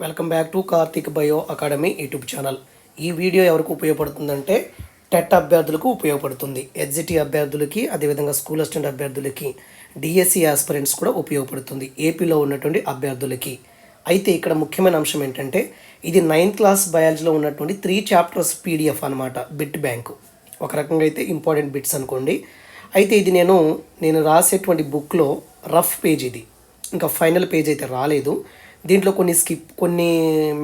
Welcome back to Karthik bio academy YouTube channel. ఈ video ఎవరికి ఉపయోగపడుతుందంటే టెట్ అభ్యర్థులకు ఉపయోగపడుతుంది. ఎగ్జిటీ అభ్యర్థులకి అదేవిధంగా స్కూల్ అసిస్టెంట్ అభ్యర్థులకి డిఎస్సి ఆస్పిరెంట్స్ కూడా ఉపయోగపడుతుంది ఏపీలో ఉన్నటువంటి అభ్యర్థులకి. అయితే ఇక్కడ ముఖ్యమైన అంశం ఏంటంటే ఇది నైన్త్ క్లాస్ బయాలజీలో ఉన్నటువంటి త్రీ చాప్టర్స్ పీడిఎఫ్ అనమాట బిట్ బ్యాంకు. ఒక రకంగా అయితే ఇంపార్టెంట్ బిట్స్ అనుకోండి. అయితే ఇది నేను నేను రాసేటువంటి బుక్లో రఫ్ పేజ్ ఇది. ఇంకా ఫైనల్ పేజ్ అయితే రాలేదు. దీంట్లో కొన్ని స్కిప్ కొన్ని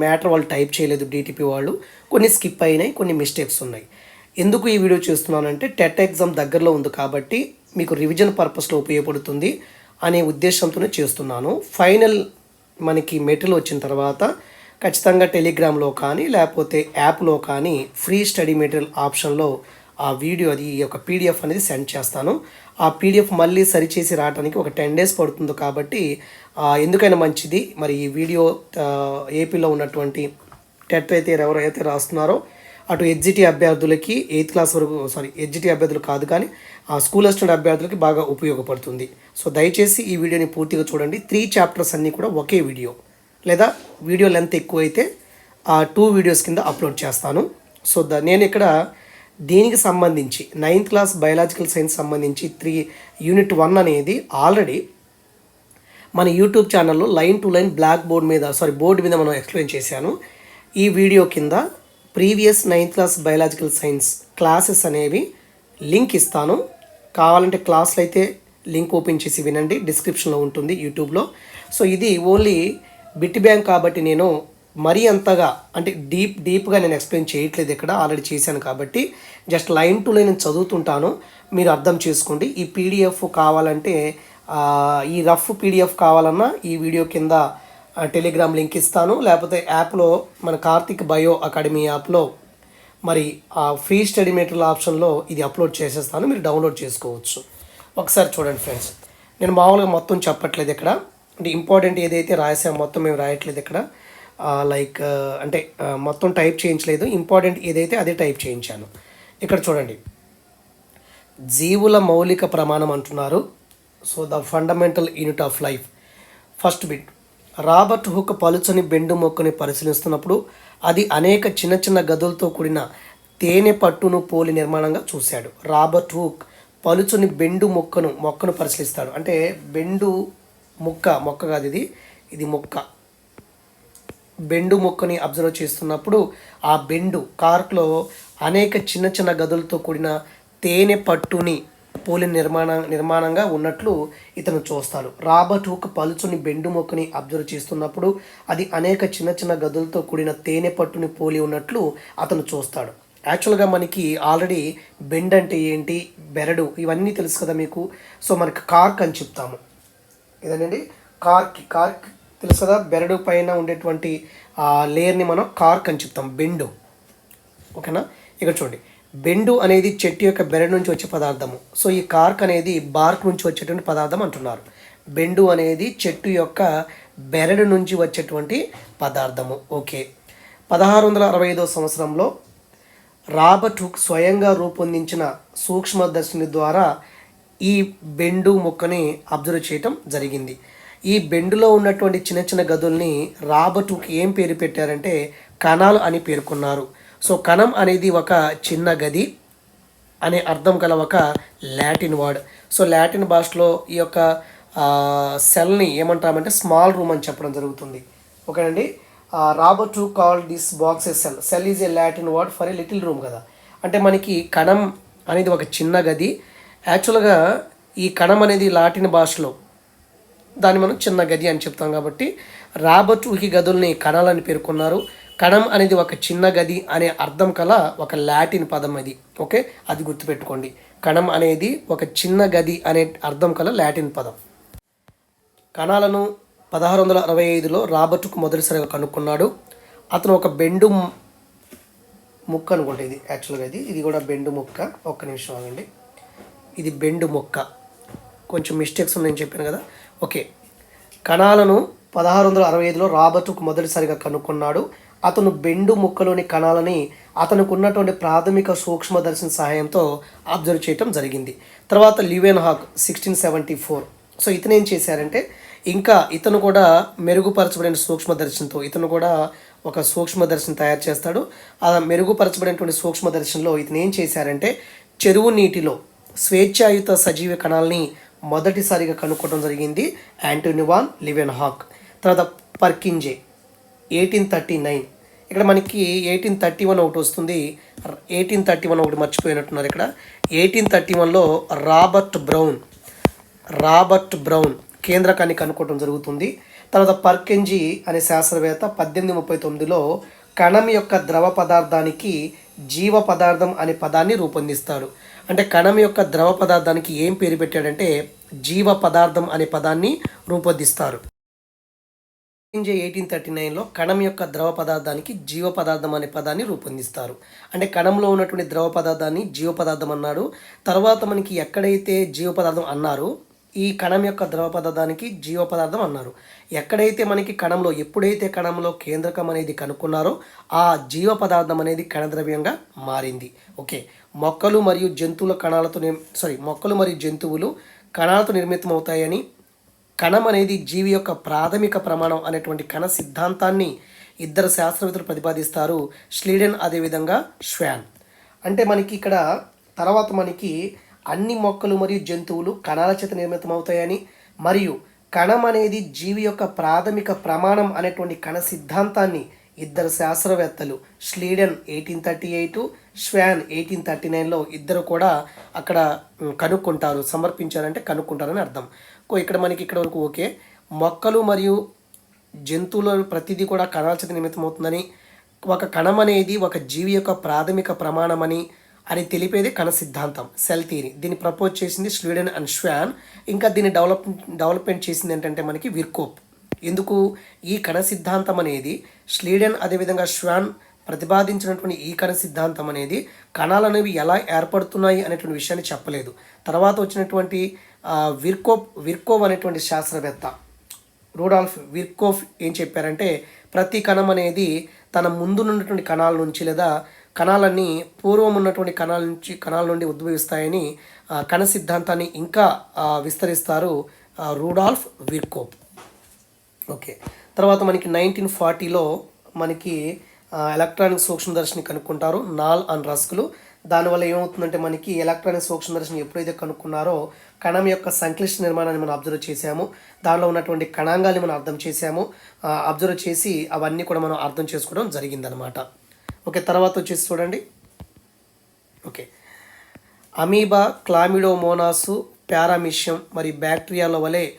మ్యాటర్ వాళ్ళు టైప్ చేయలేదు డిటిపి వాళ్ళు. కొన్ని స్కిప్ అయినాయి కొన్ని మిస్టేక్స్ ఉన్నాయి. ఎందుకు ఈ వీడియో చేస్తున్నానంటే టెట్ ఎగ్జామ్ దగ్గరలో ఉంది కాబట్టి మీకు రివిజన్ పర్పస్లో ఉపయోగపడుతుంది అనే ఉద్దేశంతోనే చేస్తున్నాను. ఫైనల్ మనకి మెటీరియల్ వచ్చిన తర్వాత ఖచ్చితంగా టెలిగ్రామ్లో కానీ లేకపోతే యాప్లో కానీ ఫ్రీ స్టడీ మెటీరియల్ ఆప్షన్లో ఆ వీడియో అది ఈ యొక్క పీడిఎఫ్ అనేది సెండ్ చేస్తాను. ఆ పీడిఎఫ్ మళ్ళీ సరిచేసి రావడానికి ఒక టెన్ డేస్ పడుతుంది కాబట్టి ఎందుకైనా మంచిది. మరి ఈ వీడియో ఏపీలో ఉన్నటువంటి టెట్ అయితే ఎవరైతే రాస్తున్నారో అటు ఎడ్జిటీ అభ్యర్థులకి ఎయిత్ క్లాస్ వరకు సారీ ఎడ్జిటీ అభ్యర్థులు కాదు కానీ ఆ స్కూల్ అసిస్టెంట్ అభ్యర్థులకి బాగా ఉపయోగపడుతుంది. సో దయచేసి ఈ వీడియోని పూర్తిగా చూడండి. త్రీ చాప్టర్స్ అన్నీ కూడా ఒకే వీడియో. లేదా వీడియో లెంత్ ఎక్కువ అయితే ఆ టూ వీడియోస్ కింద అప్లోడ్ చేస్తాను. సో ద నేను ఇక్కడ దీనికి సంబంధించి? నైన్త్ క్లాస్ బయాలజికల్ సైన్స్ సంబంధించి త్రీ యూనిట్ వన్ అనేది ఆల్రెడీ మన యూట్యూబ్ ఛానల్లో line to line black board మీద సారీ బోర్డు మీద మనం ఎక్స్ప్లెయిన్ చేశాను. ఈ వీడియో కింద previous ninth class biological science classes అనేవి లింక్ ఇస్తాను. కావాలంటే క్లాస్లు అయితే లింక్ ఓపెన్ చేసి వినండి. డిస్క్రిప్షన్లో ఉంటుంది యూట్యూబ్లో సో ఇది ఓన్లీ బిట్ బ్యాంక్ కాబట్టి నేను మరీ అంతగా అంటే డీప్ డీప్గా నేను ఎక్స్ప్లెయిన్ చేయట్లేదు ఇక్కడ. ఆల్రెడీ చేశాను కాబట్టి జస్ట్ లైన్ టు లైన్ నేను చదువుతుంటాను. మీరు అర్థం చేసుకోండి. ఈ పీడిఎఫ్ కావాలంటే ఈ రఫ్ పీడిఎఫ్ కావాలన్నా ఈ వీడియో కింద టెలిగ్రామ్ లింక్ ఇస్తాను. లేకపోతే యాప్లో మన కార్తిక్ బయో అకాడమీ యాప్లో మరి ఆ ఫ్రీ స్టడీ మెటీరియల్ ఆప్షన్లో ఇది అప్లోడ్ చేసేస్తాను. మీరు డౌన్లోడ్ చేసుకోవచ్చు. ఒకసారి చూడండి ఫ్రెండ్స్. నేను మామూలుగా మొత్తం చెప్పట్లేదు ఇక్కడ. అంటే ఇంపార్టెంట్ ఏదైతే రాసామో మొత్తం మేము రాయట్లేదు ఇక్కడ. లైక్ అంటే మొత్తం టైప్ చేయించలేదు. ఇంపార్టెంట్ ఏదైతే అదే టైప్ చేయించాను. ఇక్కడ చూడండి. జీవుల మౌలిక ప్రమాణం అంటున్నారు. So the fundamental unit of life. First bit. Robert Hooke పలుచని బెండు మొక్కని పరిశీలిస్తున్నప్పుడు అది అనేక చిన్న చిన్న గదులతో కూడిన తేనె పట్టును పోలి నిర్మాణంగా చూశాడు. రాబర్ట్ హుక్ పలుచుని బెండు మొక్కను మొక్కను పరిశీలిస్తాడు. అంటే బెండు మొక్క మొక్క కాదు ఇది. ఇది మొక్క. బెండు మొక్కని అబ్జర్వ్ చేస్తున్నప్పుడు ఆ బెండు కార్క్లో అనేక చిన్న చిన్న గదులతో కూడిన తేనె పట్టుని పోలిన నిర్మాణ నిర్మాణంగా ఉన్నట్లు ఇతను చూస్తాడు. రాబర్ట్ హుక్ పలుచుని బెండు మొక్కని అబ్జర్వ్ చేస్తున్నప్పుడు అది అనేక చిన్న చిన్న గదులతో కూడిన తేనె పట్టుని పోలి ఉన్నట్లు అతను చూస్తాడు. యాక్చువల్గా మనకి ఆల్రెడీ బెండ్ అంటే ఏంటి బెరడు ఇవన్నీ తెలుసు కదా మీకు. సో మనకి కార్క్ అని చెప్తాము. ఇదేనండి? కార్క్ కార్క్ తెలుసు కదా బెరడు పైన ఉండేటువంటి ఆ లేయర్ని మనం కార్క్ అని చెప్తాం బెండు. ఓకేనా? ఇక్కడ చూడండి. బెండు అనేది చెట్టు యొక్క బెరడు నుంచి వచ్చే పదార్థము. సో ఈ కార్క్ అనేది బార్క్ నుంచి వచ్చేటువంటి పదార్థం అంటున్నారు. బెండు అనేది చెట్టు యొక్క బెరడు నుంచి వచ్చేటువంటి పదార్థము. ఓకే. పదహారు వందల అరవై ఐదో సంవత్సరంలో రాబర్ట్ హుక్ స్వయంగా రూపొందించిన సూక్ష్మదర్శిని ద్వారా ఈ బెండు మొక్కని అబ్జర్వ్ చేయటం జరిగింది. ఈ బెండులో ఉన్నటువంటి చిన్న చిన్న గదుల్ని రాబటుకి ఏం పేరు పెట్టారంటే కణాలు అని పేర్కొన్నారు. సో కణం అనేది ఒక చిన్న గది అనే అర్థం గల ఒక లాటిన్ వర్డ్. సో లాటిన్ భాషలో ఈ యొక్క సెల్ని ఏమంటామంటే స్మాల్ రూమ్ అని చెప్పడం జరుగుతుంది. ఓకేనండి? Robert who call this box a cell. Cell is a Latin word for a little room కదా. అంటే మనకి కణం అనేది ఒక చిన్న గది. యాక్చువల్గా ఈ కణం అనేది లాటిన్ భాషలో దాన్ని మనం చిన్న గది అని చెప్తాం కాబట్టి రాబర్ట్ ఈ గదుల్ని కణాలని పేర్కొన్నారు. కణం అనేది ఒక చిన్న గది అనే అర్థం కల ఒక లాటిన్ పదం అది. ఓకే? అది గుర్తుపెట్టుకోండి. కణం అనేది ఒక చిన్న గది అనే అర్థం కల లాటిన్ పదం. కణాలను పదహారు వందల అరవై ఐదులో రాబర్ట్కు మొదటిసారిగా కనుక్కున్నాడు. అతను ఒక బెండు ముక్క అనుకుంటే ఇది. యాక్చువల్గా ఇది. ఇది కూడా బెండు ముక్క. ఒక్క నిమిషం ఆగండి. ఇది బెండు ముక్క. కొంచెం మిస్టేక్స్ ఉన్నాయని చెప్పాను కదా. ఓకే. కణాలను పదహారు వందల అరవై ఐదులో రాబర్ట్కు మొదటిసారిగా కనుక్కున్నాడు. అతను బెండు ముక్కలోని కణాలని అతనికి ఉన్నటువంటి ప్రాథమిక సూక్ష్మదర్శన సహాయంతో అబ్జర్వ్ చేయటం జరిగింది. తర్వాత Leeuwenhoek sixteen seventy four. So ఇతను ఏం చేశారంటే ఇంకా ఇతను కూడా మెరుగుపరచబడిన సూక్ష్మదర్శనంతో ఇతను కూడా ఒక సూక్ష్మదర్శనం తయారు చేస్తాడు. ఆ మెరుగుపరచబడినటువంటి సూక్ష్మదర్శనంలో ఇతను ఏం చేశారంటే చెరువు నీటిలో స్వేచ్ఛాయుత సజీవ కణాలని మొదటిసారిగా కనుక్కోవడం జరిగింది యాంటోనివాన్ లివెన్ హాక్. తర్వాత పర్కింజే ఎయిటీన్ థర్టీ నైన్. ఇక్కడ మనకి ఎయిటీన్ థర్టీ వన్ ఒకటి వస్తుంది. ఎయిటీన్ థర్టీ వన్ ఒకటి మర్చిపోయినట్టున్నారు ఇక్కడ. ఎయిటీన్ థర్టీ వన్లో రాబర్ట్ బ్రౌన్ రాబర్ట్ బ్రౌన్ కేంద్రకాన్ని కనుక్కోవడం జరుగుతుంది. తర్వాత పర్కెంజీ అనే శాస్త్రవేత్త పద్దెనిమిది ముప్పై తొమ్మిదిలో కణం యొక్క ద్రవ పదార్థానికి జీవ పదార్థం అనే పదాన్ని రూపొందిస్తాడు. అంటే కణం యొక్క ద్రవ పదార్థానికి ఏం పేరు పెట్టాడంటే జీవ పదార్థం అనే పదాన్ని రూపొందిస్తారు. ఎయిటీన్ థర్టీ నైన్లో కణం యొక్క ద్రవ పదార్థానికి జీవ పదార్థం అనే పదాన్ని రూపొందిస్తారు. అంటే కణంలో ఉన్నటువంటి ద్రవ పదార్థాన్ని జీవ పదార్థం అన్నాడు. తర్వాత మనకి ఎక్కడైతే జీవ పదార్థం అన్నారు ఈ కణం యొక్క ద్రవ పదార్థానికి జీవ పదార్థం అన్నారు. ఎక్కడైతే మనకి కణంలో ఎప్పుడైతే కణంలో కేంద్రకం అనేది కనుక్కున్నారో ఆ జీవ పదార్థం అనేది కణద్రవ్యంగా మారింది. ఓకే. మొక్కలు మరియు జంతువుల కణాలతో సారీ మొక్కలు మరియు జంతువులు కణాలతో నిర్మితమవుతాయని కణం అనేది జీవి యొక్క ప్రాథమిక ప్రమాణం అనేటువంటి కణ సిద్ధాంతాన్ని ఇద్దరు శాస్త్రవేత్తలు ప్రతిపాదిస్తారు స్లీడెన్ అదేవిధంగా శ్వాన్ అంటే మనకి ఇక్కడ తర్వాత మనకి అన్ని మొక్కలు మరియు జంతువులు కణాల చేత నిర్మితమవుతాయని మరియు కణం అనేది జీవి యొక్క ప్రాథమిక ప్రమాణం అనేటువంటి కణ సిద్ధాంతాన్ని ఇద్దరు శాస్త్రవేత్తలు Schleiden eighteen thirty eight Schwann eighteen thirty నైన్లో ఇద్దరు కూడా అక్కడ కనుక్కుంటారు సమర్పించారంటే కనుక్కుంటారని అర్థం. ఇక్కడ మనకి ఇక్కడ వరకు ఓకే. మొక్కలు మరియు జంతువుల ప్రతిదీ కూడా కణాల చేత నిమిత్తమవుతుందని ఒక కణం అనేది ఒక జీవి యొక్క ప్రాథమిక ప్రమాణమని అని తెలిపేది కణ సిద్ధాంతం సెల్ థియరీ దీన్ని ప్రపోజ్ చేసింది స్వీడన్ అండ్ ష్వాన్ ఇంకా దీన్ని డెవలప్ డెవలప్మెంట్ చేసింది ఏంటంటే మనకి విర్కోప్. ఎందుకు? ఈ కణ సిద్ధాంతం అనేది స్లీడెన్ అదేవిధంగా ష్వాన్ ప్రతిపాదించినటువంటి ఈ కణ సిద్ధాంతం అనేది కణాలు అనేవి ఎలా ఏర్పడుతున్నాయి అనేటువంటి విషయాన్ని చెప్పలేదు. తర్వాత వచ్చినటువంటి విర్కోప్ విర్కోవ్ అనేటువంటి శాస్త్రవేత్త రూడాల్ఫ్ విర్కోఫ్ ఏం చెప్పారంటే ప్రతి కణం అనేది తన ముందునున్నటువంటి కణాల నుంచి లేదా కణాలన్నీ పూర్వం ఉన్నటువంటి కణాల నుంచి కణాల నుండి ఉద్భవిస్తాయని కణ సిద్ధాంతాన్ని ఇంకా విస్తరిస్తారు రూడాల్ఫ్ విర్కోప్ ఓకే. తర్వాత మనకి నైన్టీన్ ఫార్టీలో మనకి ఎలక్ట్రానిక్ సూక్ష్మదర్శిని కనుక్కుంటారు నాల్ అండ్ రస్కులు. దానివల్ల ఏమవుతుందంటే మనకి ఎలక్ట్రానిక్ సూక్ష్మదర్శిని ఎప్పుడైతే కనుక్కున్నారో కణం యొక్క సంక్లిష్ట నిర్మాణాన్ని మనం అబ్జర్వ్ చేసాము దానిలో ఉన్నటువంటి కణాంగాన్ని మనం అర్థం చేసాము అబ్జర్వ్ చేసి అవన్నీ కూడా మనం అర్థం చేసుకోవడం జరిగిందనమాట. ఓకే తర్వాత వచ్చేసి చూడండి. ఓకే. అమీబా క్లామిడోమోనాసు పారామిషియం మరి బ్యాక్టీరియాల వలె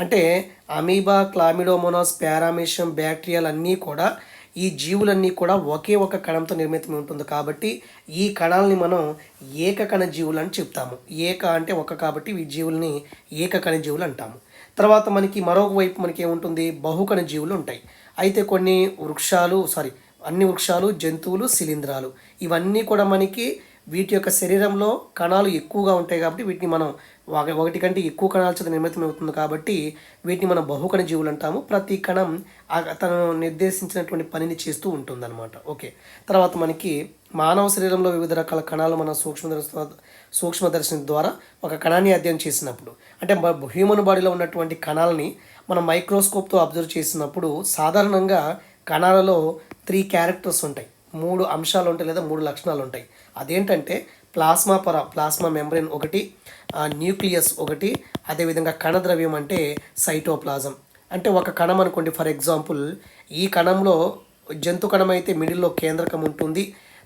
అంటే అమీబా క్లామిడోమోనాస్ పారామిషియం బ్యాక్టీరియాలు అన్నీ కూడా ఈ జీవులన్నీ కూడా ఒకే ఒక కణంతో నిర్మితమై ఉంటుంది కాబట్టి ఈ కణాలని మనం ఏకకణ జీవులు అని చెప్తాము. ఏక అంటే ఒక కాబట్టి ఈ జీవుల్ని ఏకకణ జీవులు అంటాము. తర్వాత మనకి మరొక వైపు మనకి ఏముంటుంది? బహుకణ జీవులు ఉంటాయి. అయితే కొన్ని వృక్షాలు సారీ అన్ని వృక్షాలు జంతువులు శిలీంధ్రాలు. ఇవన్నీ కూడా మనకి వీటి యొక్క శరీరంలో కణాలు ఎక్కువగా ఉంటాయి కాబట్టి వీటిని మనం ఒకటి కంటే ఎక్కువ కణాల చేత నిర్మితం అవుతుంది కాబట్టి వీటిని మనం బహుకణ జీవులు అంటాము. ప్రతి కణం తను నిర్దేశించినటువంటి పనిని చేస్తూ ఉంటుందన్నమాట. ఓకే. తర్వాత మనకి మానవ శరీరంలో వివిధ రకాల కణాలు మన సూక్ష్మదర్శన సూక్ష్మదర్శనం ద్వారా ఒక కణాన్ని అధ్యయనం చేసినప్పుడు అంటే హ్యూమన్ బాడీలో ఉన్నటువంటి కణాలని మనం మైక్రోస్కోప్తో అబ్జర్వ్ చేసినప్పుడు సాధారణంగా కణాలలో త్రీ క్యారెక్టర్స్ ఉంటాయి. మూడు అంశాలు ఉంటాయి లేదా మూడు లక్షణాలు ఉంటాయి అదేంటంటే ప్లాస్మా పొర ప్లాస్మా మెంబ్రెయిన్ ఒకటి న్యూక్లియస్ ఒకటి అదేవిధంగా కణద్రవ్యం అంటే సైటోప్లాజం. అంటే ఒక కణం అనుకోండి ఫర్ ఎగ్జాంపుల్ ఈ కణంలో జంతు కణం అయితే మిడిల్లో కేంద్రకం ఉంటుంది.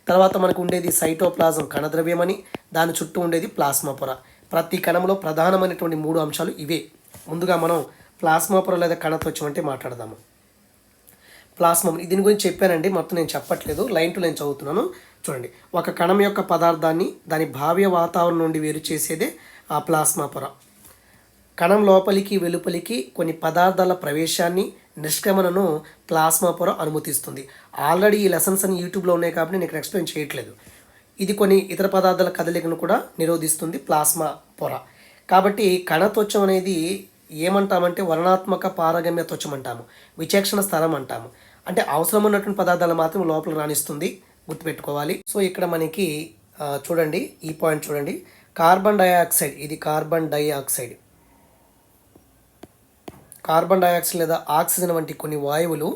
తర్వాత మనకు ఉండేది సైటోప్లాజం కణద్రవ్యం అని దాని చుట్టూ ఉండేది ప్లాస్మా పొర. ప్రతి కణంలో ప్రధానమైనటువంటి మూడు అంశాలు ఇవే. ముందుగా మనం ప్లాస్మా పొర లేదా కణత్వచం అంటే మాట్లాడదాము. ప్లాస్మా దీని గురించి చెప్పానండి. మొత్తం నేను చెప్పట్లేదు. లైన్ టు లైన్ చదువుతున్నాను. చూడండి. ఒక కణం యొక్క పదార్థాన్ని దాని భావ్య వాతావరణం నుండి వేరు చేసేదే ఆ ప్లాస్మా పొర. కణం లోపలికి వెలుపలికి కొన్ని పదార్థాల ప్రవేశాన్ని నిష్క్రమణను ప్లాస్మా పొర అనుమతిస్తుంది. ఆల్రెడీ ఈ లెసన్స్ అని యూట్యూబ్లో ఉన్నాయి కాబట్టి నేను ఇక్కడ ఎక్స్ప్లెయిన్ చేయట్లేదు. ఇది కొన్ని ఇతర పదార్థాల కదలికను కూడా నిరోధిస్తుంది ప్లాస్మా పొర. కాబట్టి కణత్వచం అనేది ఏమంటామంటే వర్ణాత్మక పారగమ్య త్వచం అంటాము. విచక్షణ స్థలం అంటాము. అంటే అవసరం ఉన్నటువంటి పదార్థాలు మాత్రం లోపల రాణిస్తుంది. గుర్తుపెట్టుకోవాలి. సో ఇక్కడ మనకి చూడండి ఈ పాయింట్ చూడండి. కార్బన్ డైఆక్సైడ్ ఇది కార్బన్ డైఆక్సైడ్. కార్బన్ డైఆక్సైడ్ లేదా ఆక్సిజన్ వంటి కొన్ని వాయువులు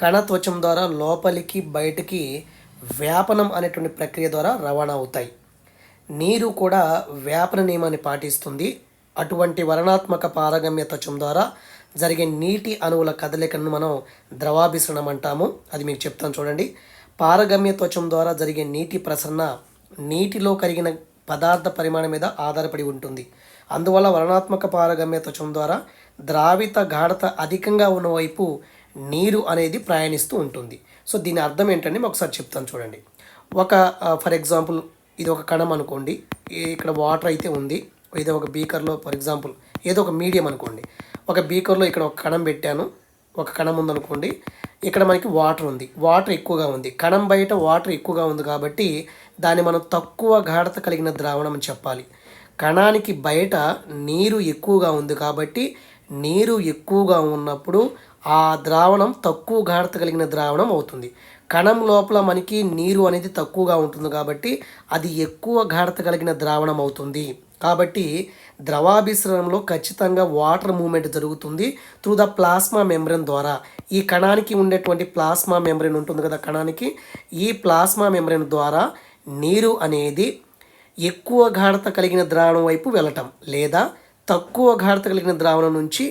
కణ త్వచం ద్వారా లోపలికి బయటికి వ్యాపనం అనేటువంటి ప్రక్రియ ద్వారా రవాణా అవుతాయి. నీరు కూడా వ్యాపన నియమాన్ని పాటిస్తుంది. అటువంటి వర్ణాత్మక పారగమ్యతవచం ద్వారా జరిగే నీటి అణువుల కదలికను మనం ద్రవాభిసరణం అంటాము. అది మీకు చెప్తాను చూడండి. పారగమ్య త్వచం ద్వారా జరిగే నీటి ప్రసరణ నీటిలో కరిగిన పదార్థ పరిమాణం మీద ఆధారపడి ఉంటుంది. అందువల్ల వర్ణాత్మక పారగమ్య త్వచం ద్వారా ద్రావిత గాఢత అధికంగా ఉన్న వైపు నీరు అనేది ప్రయాణిస్తూ ఉంటుంది. సో దీని అర్థం ఏంటంటే ఒకసారి చెప్తాను చూడండి. ఒక ఫర్ ఎగ్జాంపుల్ ఇది ఒక కణం అనుకోండి. ఇక్కడ వాటర్ అయితే ఉంది. ఇది ఒక బీకర్లో ఫర్ ఎగ్జాంపుల్ ఏదో ఒక మీడియం అనుకోండి. ఒక బీకర్లో ఇక్కడ ఒక కణం పెట్టాను. ఒక కణం ఉందనుకోండి. ఇక్కడ మనకి వాటర్ ఉంది. వాటర్ ఎక్కువగా ఉంది. కణం బయట వాటర్ ఎక్కువగా ఉంది కాబట్టి దాన్ని మనం తక్కువ గాఢత కలిగిన ద్రావణం అని చెప్పాలి. కణానికి బయట నీరు ఎక్కువగా ఉంది కాబట్టి నీరు ఎక్కువగా ఉన్నప్పుడు ఆ ద్రావణం తక్కువ గాఢత కలిగిన ద్రావణం అవుతుంది. కణం లోపల మనకి నీరు అనేది తక్కువగా ఉంటుంది కాబట్టి అది ఎక్కువ గాఢత కలిగిన ద్రావణం అవుతుంది. కాబట్టి ద్రవాభిసరణలో ఖచ్చితంగా వాటర్ మూమెంట్ జరుగుతుంది త్రూ ద ప్లాస్మా మెంబ్రెన్ ద్వారా. ఈ కణానికి ఉండేటువంటి ప్లాస్మా మెంబ్రెన్ ఉంటుంది కదా కణానికి. ఈ ప్లాస్మా మెంబ్రెన్ ద్వారా నీరు అనేది ఎక్కువ గాఢత కలిగిన ద్రావణం వైపు వెళ్ళటం లేదా తక్కువ గాఢత కలిగిన ద్రావణం నుంచి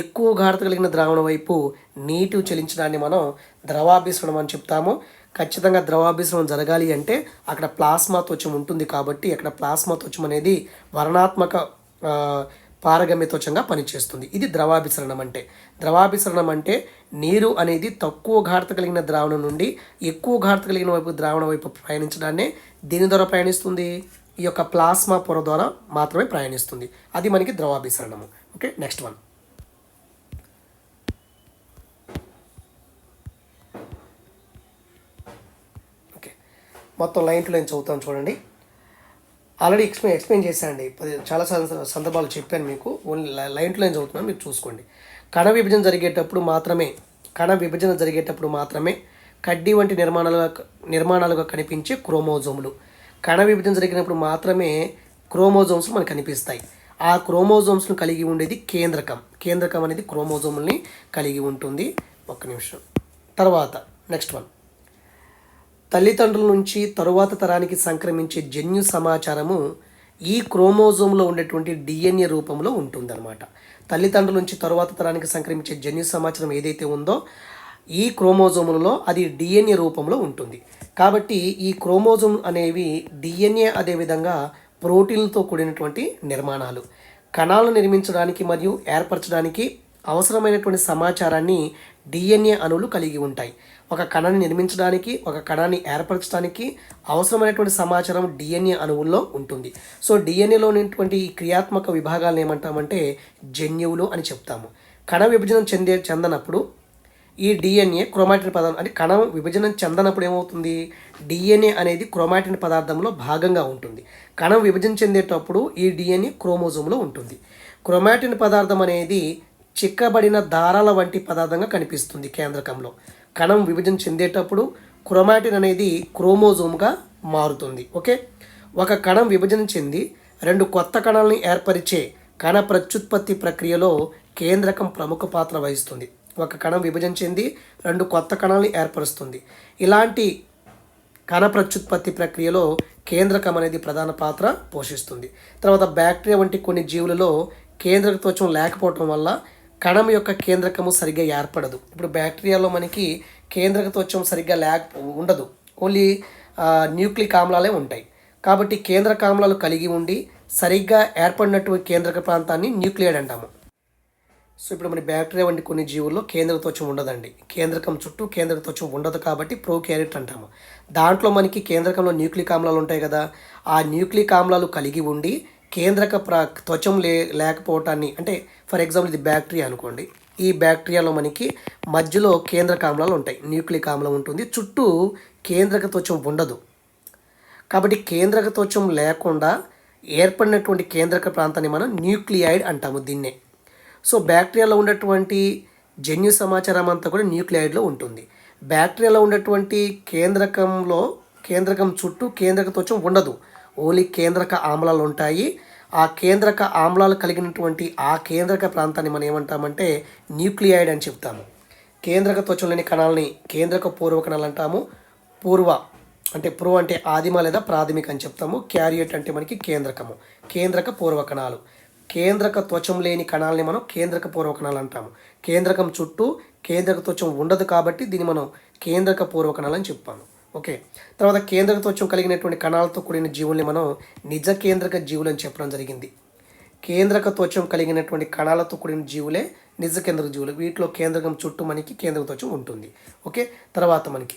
ఎక్కువ గాఢత కలిగిన ద్రావణం వైపు నీటి చెలించడాన్ని మనం ద్రవాభిసరణం అని చెప్తాము. ఖచ్చితంగా ద్రవాభిసరణం జరగాలి అంటే అక్కడ ప్లాస్మా త్వచం ఉంటుంది కాబట్టి అక్కడ ప్లాస్మా త్వచం అనేది వర్ణాత్మక పారగమ్య త్వచంగా పనిచేస్తుంది. ఇది ద్రవాభిసరణం అంటే. ద్రవాభిసరణం అంటే నీరు అనేది తక్కువ ఘాత కలిగిన ద్రావణం నుండి ఎక్కువ గాఢత కలిగిన వైపు ద్రావణం వైపు ప్రయాణించడాన్నే దీని ద్వారా ప్రయాణిస్తుంది. ఈ యొక్క ప్లాస్మా పొర ద్వారా మాత్రమే ప్రయాణిస్తుంది. అది మనకి ద్రవాభిసరణము. Okay next one. మొత్తం లైన్ టు లైన్ చదువుతాను చూడండి. ఆల్రెడీ ఎక్స్ప్లెయిన్ ఎక్స్ప్లెయిన్ చేశానండి. పది చాలా సందర్భాలు చెప్పాను మీకు. ఓన్లీ లైన్ టు లైన్ చదువుతున్నాను మీరు చూసుకోండి. కణ విభజన జరిగేటప్పుడు మాత్రమే కణ విభజన జరిగేటప్పుడు మాత్రమే కడ్డీ వంటి నిర్మాణాలుగా నిర్మాణాలుగా కనిపించే క్రోమోజోములు. కణ విభజన జరిగినప్పుడు మాత్రమే క్రోమోజోమ్స్ మనకు కనిపిస్తాయి. ఆ క్రోమోజోమ్స్ను కలిగి ఉండేది కేంద్రకం. కేంద్రకం అనేది క్రోమోజోముల్ని కలిగి ఉంటుంది. ఒక్క నిమిషం. తర్వాత నెక్స్ట్ వన్ తల్లిదండ్రుల నుంచి తరువాత తరానికి సంక్రమించే జన్యు సమాచారము ఈ క్రోమోజోమ్లో ఉండేటువంటి డిఎన్ఏ రూపంలో ఉంటుందన్నమాట. తల్లిదండ్రుల నుంచి తరువాత తరానికి సంక్రమించే జన్యు సమాచారం ఏదైతే ఉందో ఈ క్రోమోజోములలో అది డిఎన్ఏ రూపంలో ఉంటుంది. కాబట్టి ఈ క్రోమోజోమ్ అనేవి డిఎన్ఏ అదేవిధంగా ప్రోటీన్లతో కూడినటువంటి నిర్మాణాలు. కణాలను నిర్మించడానికి మరియు ఏర్పరచడానికి అవసరమైనటువంటి సమాచారాన్ని డిఎన్ఏ అణువులు కలిగి ఉంటాయి. ఒక కణాన్ని నిర్మించడానికి ఒక కణాన్ని ఏర్పరచడానికి అవసరమైనటువంటి సమాచారం డిఎన్ఏ అణువుల్లో ఉంటుంది. సో డిఎన్ఏలో ఉన్నటువంటి ఈ క్రియాత్మక విభాగాలను ఏమంటామంటే జన్యువులు అని చెప్తాము. కణ విభజన చెందే చెందనప్పుడు ఈ డిఎన్ఏ క్రోమాటిన్ పదార్థం అంటే కణం విభజన చెందనప్పుడు ఏమవుతుంది? డిఎన్ఏ అనేది క్రోమాటిన్ పదార్థంలో భాగంగా ఉంటుంది. కణం విభజన చెందేటప్పుడు ఈ డిఎన్ఏ క్రోమోజోమ్లో ఉంటుంది. క్రోమాటిన్ పదార్థం అనేది చిక్కబడిన దారాల వంటి పదార్థంగా కనిపిస్తుంది కేంద్రకంలో. కణం విభజన చెందేటప్పుడు క్రోమాటిన్ అనేది క్రోమోజోమ్గా మారుతుంది ఓకే? ఒక కణం విభజన చెంది రెండు కొత్త కణాలను ఏర్పరిచే కణ ప్రత్యుత్పత్తి ప్రక్రియలో కేంద్రకం ప్రముఖ పాత్ర వహిస్తుంది. ఒక కణం విభజన చెంది రెండు కొత్త కణాలను ఏర్పరుస్తుంది. ఇలాంటి కణ ప్రత్యుత్పత్తి ప్రక్రియలో కేంద్రకం అనేది ప్రధాన పాత్ర పోషిస్తుంది. తర్వాత బ్యాక్టీరియా వంటి కొన్ని జీవులలో కేంద్రక త్వచం లేకపోవటం వల్ల కణం యొక్క కేంద్రకము సరిగ్గా ఏర్పడదు. ఇప్పుడు బ్యాక్టీరియాలో మనకి కేంద్రక త్వచం సరిగ్గా లేక ఉండదు. ఓన్లీ న్యూక్లిక్ ఆమ్లాలే ఉంటాయి. కాబట్టి కేంద్రక ఆమ్లాలు కలిగి ఉండి సరిగ్గా ఏర్పడినటువంటి కేంద్రక ప్రాంతాన్ని న్యూక్లియడ్ అంటాము. సో ఇప్పుడు మన బ్యాక్టీరియా వంటి కొన్ని జీవుల్లో కేంద్రక త్వచం ఉండదండి. కేంద్రకం చుట్టూ కేంద్రక త్వచం ఉండదు కాబట్టి ప్రోక్యారియట్ అంటాము. దాంట్లో మనకి కేంద్రకంలో న్యూక్లిక్ ఆమ్లాలు ఉంటాయి కదా ఆ న్యూక్లిక్ ఆమ్లాలు కలిగి ఉండి కేంద్రక ప్ర త్వచం లే లేకపోవటాన్ని అంటే ఫర్ ఎగ్జాంపుల్ ఇది బ్యాక్టీరియా అనుకోండి ఈ బ్యాక్టీరియాలో మనకి మధ్యలో కేంద్రక ఆమ్లాలు ఉంటాయి. న్యూక్లిక్ ఆమ్లం ఉంటుంది. చుట్టూ కేంద్రక త్వచం ఉండదు. కాబట్టి కేంద్రక త్వచం లేకుండా ఏర్పడినటువంటి కేంద్రక ప్రాంతాన్ని మనం న్యూక్లియైడ్ అంటాము దీన్నే. సో బ్యాక్టీరియాలో ఉన్నటువంటి జన్యు సమాచారం అంతా కూడా న్యూక్లియాయిడ్లో ఉంటుంది. బ్యాక్టీరియాలో ఉన్నటువంటి కేంద్రకంలో కేంద్రకం చుట్టూ కేంద్రక త్వచం ఉండదు. ఓన్లీ కేంద్రక ఆమ్లాలు ఉంటాయి. ఆ కేంద్రక ఆమ్లాలు కలిగినటువంటి ఆ కేంద్రక ప్రాంతాన్ని మనం ఏమంటామంటే న్యూక్లియాయిడ్ అని చెప్తాము. కేంద్రక త్వచం లేని కణాలని కేంద్రక పూర్వ కణాలు అంటాము. పూర్వ అంటే పూర్వ అంటే ఆదిమ లేదా ప్రాథమిక అని చెప్తాము. క్యారియట్ అంటే మనకి కేంద్రకము. కేంద్రక పూర్వ కణాలు. కేంద్రక త్వచం లేని కణాలని మనం కేంద్రక పూర్వ కణాలు అంటాము. కేంద్రకం చుట్టూ కేంద్రక త్వచం ఉండదు కాబట్టి దీన్ని మనం కేంద్రక పూర్వ కణాలు అని చెప్పాము ఓకే. తర్వాత కేంద్రకత్వం కలిగినటువంటి కణాలతో కూడిన జీవుల్ని మనం నిజ కేంద్రక జీవులు అని చెప్పడం జరిగింది. కేంద్రక త్వచం కలిగినటువంటి కణాలతో కూడిన జీవులే నిజ కేంద్రక జీవులు. వీటిలో కేంద్రకం చుట్టూ మనకి కేంద్రక త్వచం ఉంటుంది. ఓకే. తర్వాత మనకి.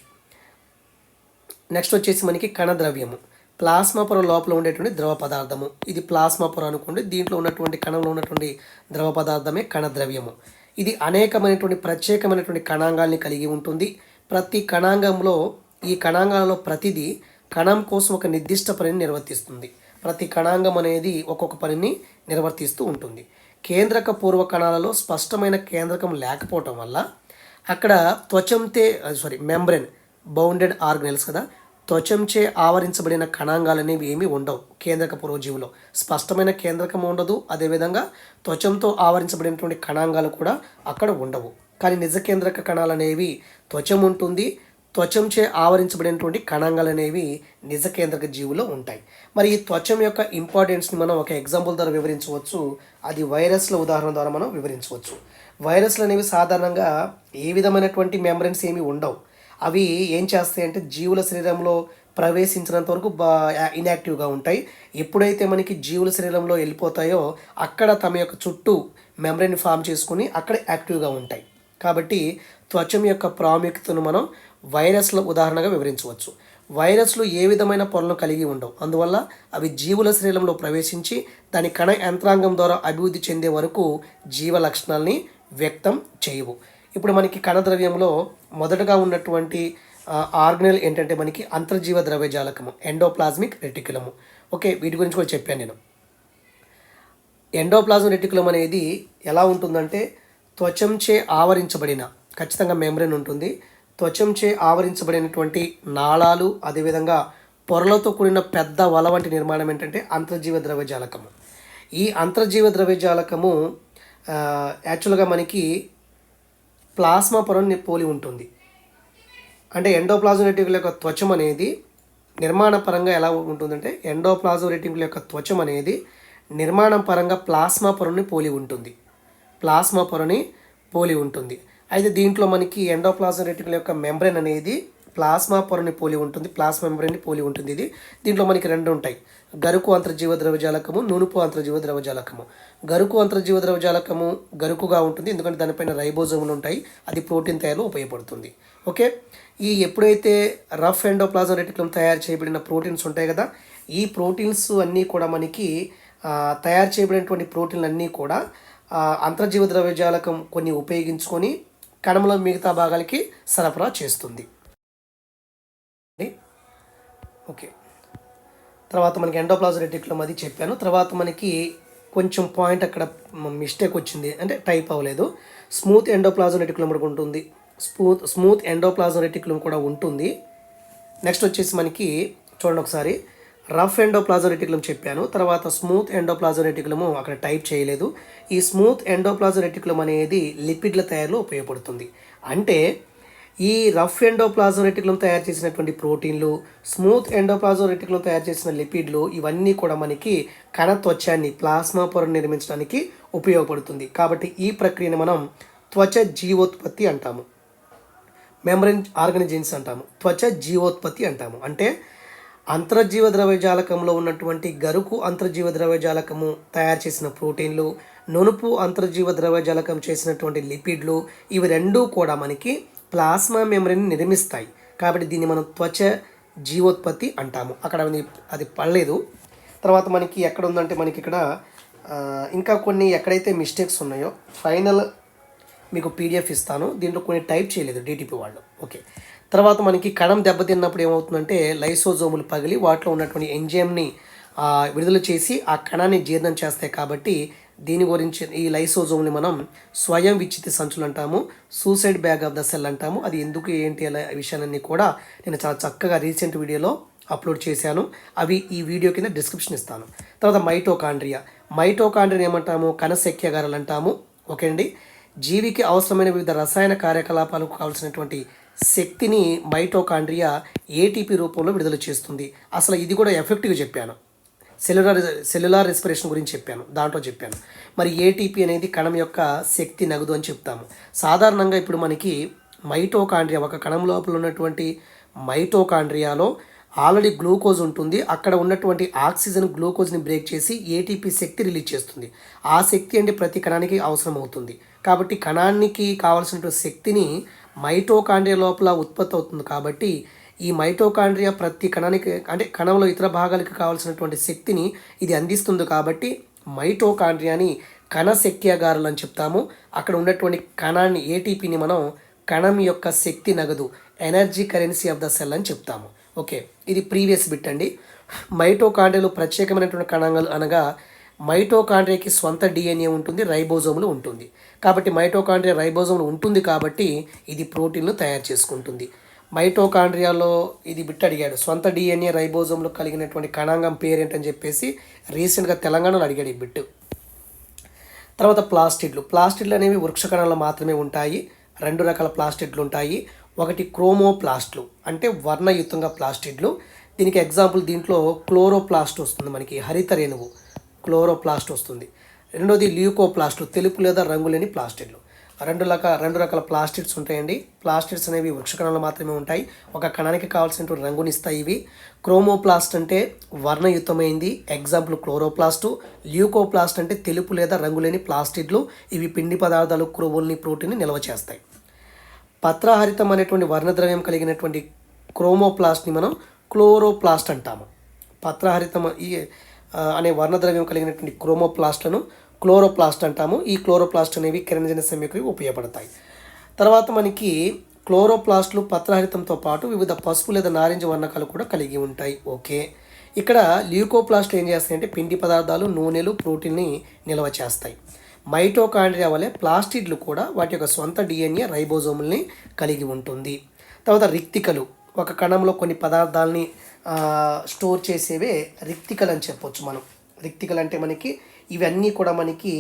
నెక్స్ట్ వచ్చేసి మనకి కణ ద్రవ్యము ప్లాస్మా పొర లోపల ఉండేటువంటి ద్రవ పదార్థము. ఇది ప్లాస్మా పొర అనుకోండి. దీంట్లో ఉన్నటువంటి కణంలో ఉన్నటువంటి ద్రవ పదార్థమే కణ ద్రవ్యము ఇది అనేకమైనటువంటి ప్రత్యేకమైనటువంటి కణాంగాల్ని కలిగి ఉంటుంది. ప్రతి కణాంగంలో ఈ కణాంగాలలో ప్రతిదీ కణం కోసం ఒక నిర్దిష్ట పనిని నిర్వర్తిస్తుంది. ప్రతి కణాంగం అనేది ఒక్కొక్క పనిని నిర్వర్తిస్తూ ఉంటుంది. కేంద్రక పూర్వ కణాలలో స్పష్టమైన కేంద్రకం లేకపోవటం వల్ల అక్కడ త్వచంతే సారీ మెంబ్రెన్ బౌండెడ్ ఆర్గనల్స్ కదా త్వచంచే ఆవరించబడిన కణాంగాలు అనేవి ఏమీ ఉండవు. కేంద్రక పూర్వజీవులో స్పష్టమైన కేంద్రకం ఉండదు. అదేవిధంగా త్వచంతో ఆవరించబడినటువంటి కణాంగాలు కూడా అక్కడ ఉండవు. కానీ నిజ కేంద్రక కణాలు అనేవి త్వచం ఉంటుంది త్వచంచే ఆవరించబడినటువంటి కణాంగాలు అనేవి నిజ కేంద్రక జీవులో ఉంటాయి. మరి ఈ త్వచం యొక్క ఇంపార్టెన్స్ని మనం ఒక ఎగ్జాంపుల్ ద్వారా వివరించవచ్చు. అది వైరస్ల ఉదాహరణ ద్వారా మనం వివరించవచ్చు. వైరస్లు అనేవి సాధారణంగా ఏ విధమైనటువంటి మెమరీన్స్ ఏమి ఉండవు. అవి ఏం చేస్తాయి అంటే జీవుల శరీరంలో ప్రవేశించినంత వరకు బా ఇన్యాక్టివ్గా ఉంటాయి. ఎప్పుడైతే మనకి జీవుల శరీరంలో వెళ్ళిపోతాయో అక్కడ తమ యొక్క చుట్టూ మెమరీని ఫామ్ చేసుకుని అక్కడ యాక్టివ్గా ఉంటాయి. కాబట్టి త్వచం యొక్క ప్రాముఖ్యతను మనం వైరస్ల ఉదాహరణగా వివరించవచ్చు. వైరస్లు ఏ విధమైన పొరలను కలిగి ఉండవు. అందువల్ల అవి జీవుల శరీరంలో ప్రవేశించి దాని కణ యంత్రాంగం ద్వారా అభివృద్ధి చెందే వరకు జీవ లక్షణాలని వ్యక్తం చేయవు. ఇప్పుడు మనకి కణ ద్రవ్యంలో మొదటగా ఉన్నటువంటి ఆర్గనల్ ఏంటంటే మనకి అంతర్జీవ ద్రవ్యజాలకము ఎండోప్లాజ్మిక్ రెటిక్యులము ఓకే వీటి గురించి కూడా చెప్పాను నేను. ఎండోప్లాజం రెటిక్యులం అనేది ఎలా ఉంటుందంటే త్వచంచే ఆవరించబడిన ఖచ్చితంగా మెమరీన్ ఉంటుంది. త్వచంచే ఆవరించబడినటువంటి నాళాలు అదేవిధంగా పొరలతో కూడిన పెద్ద వల వంటి నిర్మాణం ఏంటంటే అంతర్జీవ ద్రవ్యజాలకము. ఈ అంతర్జీవ ద్రవ్యజాలకము యాక్చువల్గా మనకి ప్లాస్మా పొరని పోలి ఉంటుంది. అంటే ఎండోప్లాజం యొక్క త్వచం అనేది నిర్మాణ పరంగా ఎలా ఉంటుందంటే ఎండోప్లాజం యొక్క త్వచం అనేది నిర్మాణం పరంగా ప్లాస్మా పొరని పోలి ఉంటుంది. ప్లాస్మా పొరని పోలి ఉంటుంది. అయితే దీంట్లో మనకి ఎండోప్లాజం రెటికుల యొక్క మెంబ్రెన్ అనేది ప్లాస్మా పొరని పోలి ఉంటుంది ప్లాస్మా మెంబ్రెన్ని పోలి ఉంటుంది ఇది. దీంట్లో మనకి రెండు ఉంటాయి. గరుకు అంతర్జీవ ద్రవజాలకము నూనుపు అంతర్జీవ ద్రవజాలకము. గరుకు అంతర్జీవ ద్రవజాలకము గరుకుగా ఉంటుంది ఎందుకంటే దానిపైన రైబోజోములు ఉంటాయి అది ప్రోటీన్ తయారీలో ఉపయోగపడుతుంది. ఓకే? ఈ ఎప్పుడైతే రఫ్ ఎండోప్లాజం రెటికులం తయారు చేయబడిన ప్రోటీన్స్ ఉంటాయి కదా ఈ ప్రోటీన్స్ అన్నీ కూడా మనకి తయారు చేయబడినటువంటి ప్రోటీన్లు అన్నీ కూడా అంతర్జీవ ద్రవ్యజాలకం కొన్ని ఉపయోగించుకొని కణంలో మిగతా భాగాలకి సరఫరా చేస్తుంది. ఓకే. తర్వాత మనకి ఎండోప్లాజం రెటిక్యులం అది చెప్పాను. తర్వాత మనకి కొంచెం పాయింట్ అక్కడ మిస్టేక్ వచ్చింది. అంటే టైప్ అవ్వలేదు. స్మూత్ ఎండోప్లాజం రెటిక్లం కూడా ఉంటుంది. స్మూత్ స్మూత్ ఎండోప్లాజం రెటిక్లం కూడా ఉంటుంది. నెక్స్ట్ వచ్చేసి మనకి చూడండి ఒకసారి. రఫ్ ఎండోప్లాజోరెటికులం చెప్పాను. తర్వాత స్మూత్ ఎండోప్లాజోరెటికులము అక్కడ టైప్ చేయలేదు. ఈ స్మూత్ ఎండోప్లాజోరెటికులం అనేది లిపిడ్ల తయారీలో ఉపయోగపడుతుంది. అంటే ఈ రఫ్ ఎండోప్లాజోరెటికులం తయారు చేసినటువంటి ప్రోటీన్లు స్మూత్ ఎండోప్లాజోరెటికులం తయారు చేసిన లిపిడ్లు ఇవన్నీ కూడా మనకి కణ త్వచాన్ని ప్లాస్మా పొరను నిర్మించడానికి ఉపయోగపడుతుంది. కాబట్టి ఈ ప్రక్రియను మనం త్వచ జీవోత్పత్తి అంటాము. మెమరిన్ ఆర్గనైజెన్స్ అంటాము. త్వచ జీవోత్పత్తి అంటాము. అంటే అంతర్జీవ ద్రవ్యజాలకంలో ఉన్నటువంటి గరుకు అంతర్జీవ ద్రవ్యజాలకము తయారు చేసిన ప్రోటీన్లు నునుపు అంతర్జీవ ద్రవ్యజాలకం చేసినటువంటి లిపిడ్లు ఇవి రెండూ కూడా మనకి ప్లాస్మా మెమరీని నిర్మిస్తాయి. కాబట్టి దీన్ని మనం త్వచ జీవోత్పత్తి అంటాము. అక్కడ అది పడలేదు. తర్వాత మనకి ఎక్కడ ఉందంటే మనకి ఇక్కడ ఇంకా కొన్ని ఎక్కడైతే మిస్టేక్స్ ఉన్నాయో ఫైనల్ మీకు పీడిఎఫ్ ఇస్తాను. దీంట్లో కొన్ని టైప్ చేయలేదు డీటీపీ వాళ్ళు. ఓకే. తర్వాత మనకి కణం దెబ్బతిన్నప్పుడు ఏమవుతుందంటే లైసోజోములు పగిలి వాటిలో ఉన్నటువంటి ఎంజైమ్ని విడుదల చేసి ఆ కణాన్ని జీర్ణం చేస్తాయి కాబట్టి దీని గురించి ఈ లైసోజోమ్ని మనం స్వయం విచ్చిత సంచులు అంటాము suicide bag of the cell అంటాము. అది ఎందుకు ఏంటి అనే విషయాలన్నీ కూడా నేను చాలా చక్కగా రీసెంట్ వీడియోలో అప్లోడ్ చేశాను. అవి ఈ వీడియో కింద డిస్క్రిప్షన్ ఇస్తాను. తర్వాత మైటోకాండ్రియా. మైటోకాండ్రియా ఏమంటాము? కణశక్యగారాలు అంటాము. ఓకే అండి జీవికి అవసరమైన వివిధ రసాయన కార్యకలాపాలకు కావాల్సినటువంటి శక్తిని మైటోకాండ్రియా ఏటీపీ రూపంలో విడుదల చేస్తుంది. అసలు ఇది కూడా ఎఫెక్టివ్గా చెప్పాను. సెల్యులార్ సెల్యులార్ రెస్పిరేషన్ గురించి చెప్పాను. దాంట్లో చెప్పాను. మరి ఏటీపీ అనేది కణం యొక్క శక్తి నగదు అని చెప్తాము. సాధారణంగా ఇప్పుడు మనకి మైటోకాండ్రియా ఒక కణం లోపల ఉన్నటువంటి మైటోకాండ్రియాలో ఆల్రెడీ గ్లూకోజ్ ఉంటుంది. అక్కడ ఉన్నటువంటి ఆక్సిజన్ గ్లూకోజ్ని బ్రేక్ చేసి ఏటీపీ శక్తి రిలీజ్ చేస్తుంది. ఆ శక్తి అంటే ప్రతి కణానికి అవసరం అవుతుంది కాబట్టి కణానికి కావాల్సినటువంటి శక్తిని మైటోకాండ్రియా లోపల ఉత్పత్తి అవుతుంది కాబట్టి ఈ మైటోకాండ్రియా ప్రతి కణానికి అంటే కణంలో ఇతర భాగాలకు కావాల్సినటువంటి శక్తిని ఇది అందిస్తుంది కాబట్టి మైటోకాండ్రియాని కణశక్త్యాగారులు అని చెప్తాము. అక్కడ ఉన్నటువంటి కణాన్ని ఏటీపీని మనం కణం యొక్క శక్తి నగదు energy currency of the cell అని చెప్తాము. ఓకే ఇది ప్రీవియస్ బిట్ అండి. మైటోకాండ్రియాలు ప్రత్యేకమైనటువంటి కణాలు అనగా మైటోకాండ్రియాకి స్వంత డిఎన్ఏ ఉంటుంది రైబోజోములు ఉంటుంది. కాబట్టి మైటోకాండ్రియా రైబోజోమ్లో ఉంటుంది కాబట్టి ఇది ప్రోటీన్లు తయారు చేసుకుంటుంది. మైటోకాండ్రియాలో ఇది బిట్ అడిగాడు. సొంత డిఎన్ఏ రైబోజోమ్లో కలిగినటువంటి కణాంగం పేరేంటని చెప్పేసి రీసెంట్గా తెలంగాణలో అడిగాడు ఈ బిట్టు. తర్వాత ప్లాస్టిడ్లు. ప్లాస్టిడ్లు అనేవి వృక్ష కణాలు మాత్రమే ఉంటాయి. రెండు రకాల ప్లాస్టిడ్లు ఉంటాయి. ఒకటి క్రోమోప్లాస్ట్లు అంటే వర్ణయుతంగా ప్లాస్టిడ్లు. దీనికి ఎగ్జాంపుల్ దీంట్లో క్లోరోప్లాస్ట్ వస్తుంది మనకి హరిత రేణువు. క్లోరోప్లాస్ట్ వస్తుంది. రెండోది ల్యూకోప్లాస్ట్ తెలుపు లేదా రంగు లేని ప్లాస్టిడ్లు. రెండు రకాల రెండు రకాల ప్లాస్టిడ్స్ ఉంటాయండి. ప్లాస్టిడ్స్ అనేవి వృక్ష కణాలు మాత్రమే ఉంటాయి. ఒక కణానికి కావాల్సినటువంటి రంగుని ఇస్తాయి ఇవి. క్రోమోప్లాస్ట్ అంటే వర్ణయుతమైంది. Example chloroplast. ల్యూకోప్లాస్ట్ అంటే తెలుపు లేదా రంగులేని ప్లాస్టిక్లు ప్లాస్టిడ్లు. ఇవి పిండి పదార్థాలు క్రోవుల్ని ప్రోటీన్ని నిల్వ చేస్తాయి. పత్రహరితం అనేటువంటి వర్ణద్రవ్యం కలిగినటువంటి క్రోమోప్లాస్ట్ని మనం క్లోరోప్లాస్ట్ అంటాము. పత్రహరితం ఈ అనే వర్ణద్రవ్యం కలిగినటువంటి క్రోమోప్లాస్ట్లను క్లోరోప్లాస్ట్ అంటాము. ఈ క్లోరోప్లాస్ట్ అనేవి కిరణజన సమ్యకు ఉపయోగపడతాయి. తర్వాత మనకి క్లోరోప్లాస్ట్లు పత్రహరితంతో పాటు వివిధ పసుపు లేదా నారింజ వర్ణకాలు కూడా కలిగి ఉంటాయి. ఓకే. ఇక్కడ ల్యూకోప్లాస్ట్లు ఏం చేస్తాయంటే పిండి పదార్థాలు నూనెలు ప్రోటీన్ని నిల్వ చేస్తాయి. మైటోకాండ్రియా వలె ప్లాస్టిడ్లు కూడా వాటి యొక్క సొంత డిఎన్ఏ రైబోజోముల్ని కలిగి ఉంటుంది. తర్వాత రిక్తికలు. ఒక కణంలో కొన్ని పదార్థాలని స్టోర్ చేసేవే రిక్తికలు అని చెప్పొచ్చు మనం. రిక్తికలు అంటే మనకి ఇవన్నీ కూడా మనకి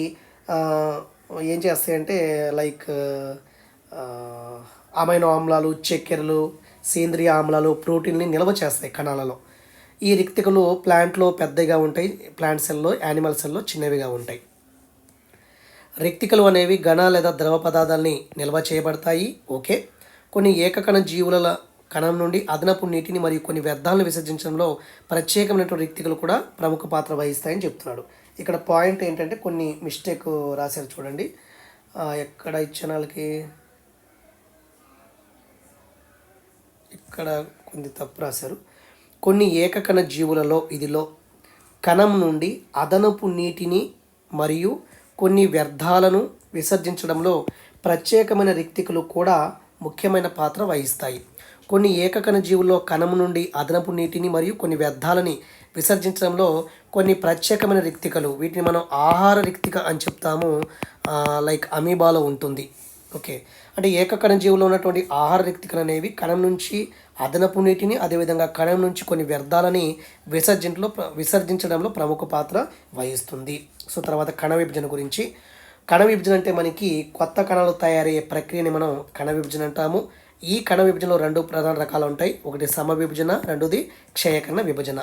ఏం చేస్తాయంటే లైక్ అమైనో ఆమ్లాలు చక్కెరలు సేంద్రియ ఆమ్లాలు ప్రోటీన్ని నిల్వ చేస్తాయి కణాలలో. ఈ రిక్తికలు ప్లాంట్లో పెద్దగా ఉంటాయి ప్లాంట్ సెల్లో యానిమల్ సెల్లో చిన్నవిగా ఉంటాయి. రిక్తికలు అనేవి ఘన లేదా ద్రవ పదార్థాలని నిల్వ చేయబడతాయి ఓకే. కొన్ని ఏకకణ జీవుల కణం నుండి అదనపు నీటిని మరియు కొన్ని వ్యర్థాలను విసర్జించడంలో ప్రత్యేకమైనటువంటి రిక్తికలు కూడా ప్రముఖ పాత్ర వహిస్తాయని చెప్తున్నాడు. ఇక్కడ పాయింట్ ఏంటంటే కొన్ని మిస్టేక్ రాశారు చూడండి. ఎక్కడ ఇచ్చిన వాళ్ళకి? ఇక్కడ కొన్ని తప్పు రాశారు. కొన్ని ఏకకణ జీవులలో ఇదిలో కణం నుండి అదనపు నీటిని మరియు కొన్ని వ్యర్థాలను విసర్జించడంలో ప్రత్యేకమైన రిక్తికలు కూడా ముఖ్యమైన పాత్ర వహిస్తాయి. కొన్ని ఏకకణ జీవుల్లో కణం నుండి అదనపు నీటిని మరియు కొన్ని వ్యర్థాలని విసర్జించడంలో కొన్ని ప్రత్యేకమైన రిక్తికలు. వీటిని మనం ఆహార రిక్తిక అని చెప్తాము. లైక్ అమీబాలో ఉంటుంది. ఓకే. అంటే ఏకకణ జీవులో ఉన్నటువంటి ఆహార రిక్తికలు అనేవి కణం నుంచి అదనపు నీటిని అదేవిధంగా కణం నుంచి కొన్ని వ్యర్థాలని విసర్జించలో విసర్జించడంలో ప్రముఖ పాత్ర వహిస్తుంది. సో తర్వాత కణ విభజన గురించి. కణ విభజన అంటే మనకి కొత్త కణాలు తయారయ్యే ప్రక్రియని మనం కణ విభజన అంటాము. ఈ కణ విభజనలో రెండు ప్రధాన రకాలు ఉంటాయి. ఒకటి సమ విభజన రెండోది క్షయకణ విభజన.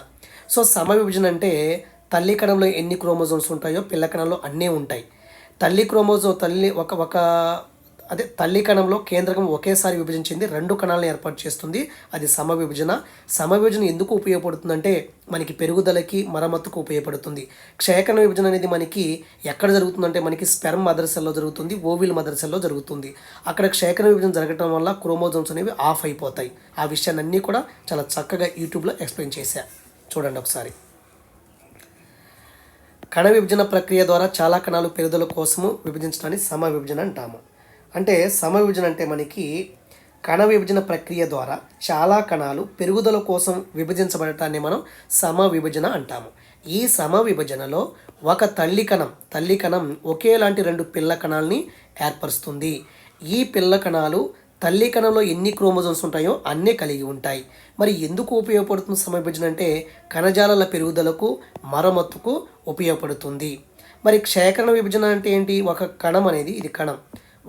సో సమ విభజన అంటే తల్లి కణంలో ఎన్ని క్రోమోజోమ్స్ ఉంటాయో పిల్ల కణంలో అన్నీ ఉంటాయి. తల్లి క్రోమోజోమ్ తల్లి ఒక ఒక అదే తల్లి కణంలో కేంద్రకం ఒకేసారి విభజించింది రెండు కణాలను ఏర్పాటు చేస్తుంది. అది సమ విభజన. సమ విభజన ఎందుకు ఉపయోగపడుతుందంటే మనకి పెరుగుదలకి మరమ్మతుకు ఉపయోగపడుతుంది. క్షయకణ విభజన అనేది మనకి ఎక్కడ జరుగుతుందంటే మనకి స్పెర్మ్ మదర్ సెల్లో జరుగుతుంది ఓవిల్ మదర్ సెల్లో జరుగుతుంది. అక్కడ క్షయకణ విభజన జరగటం వల్ల క్రోమోజోమ్స్ అనేవి ఆఫ్ అయిపోతాయి. ఆ విషయాన్ని అన్నీ కూడా చాలా చక్కగా యూట్యూబ్లో ఎక్స్ప్లెయిన్ చేశా. చూడండి ఒకసారి. కణ విభజన ప్రక్రియ ద్వారా చాలా కణాలు పెరుగుదల కోసము విభజించడాన్ని సమ విభజన అంటాము. అంటే సమ విభజన అంటే మనకి కణ విభజన ప్రక్రియ ద్వారా చాలా కణాలు పెరుగుదల కోసం విభజించబడటాన్ని మనం సమ విభజన అంటాము. ఈ సమ విభజనలో ఒక తల్లి కణం తల్లి కణం ఒకేలాంటి రెండు పిల్ల కణాలని ఏర్పరుస్తుంది. ఈ పిల్ల కణాలు తల్లి కణంలో ఎన్ని క్రోమోజోమ్స్ ఉంటాయో అన్నీ కలిగి ఉంటాయి. మరి ఎందుకు ఉపయోగపడుతుంది సమ విభజన అంటే కణజాలాల పెరుగుదలకు మరమ్మత్తుకు ఉపయోగపడుతుంది. మరి క్షేకరణ విభజన అంటే ఏంటి? ఒక కణం అనేది ఇది కణం.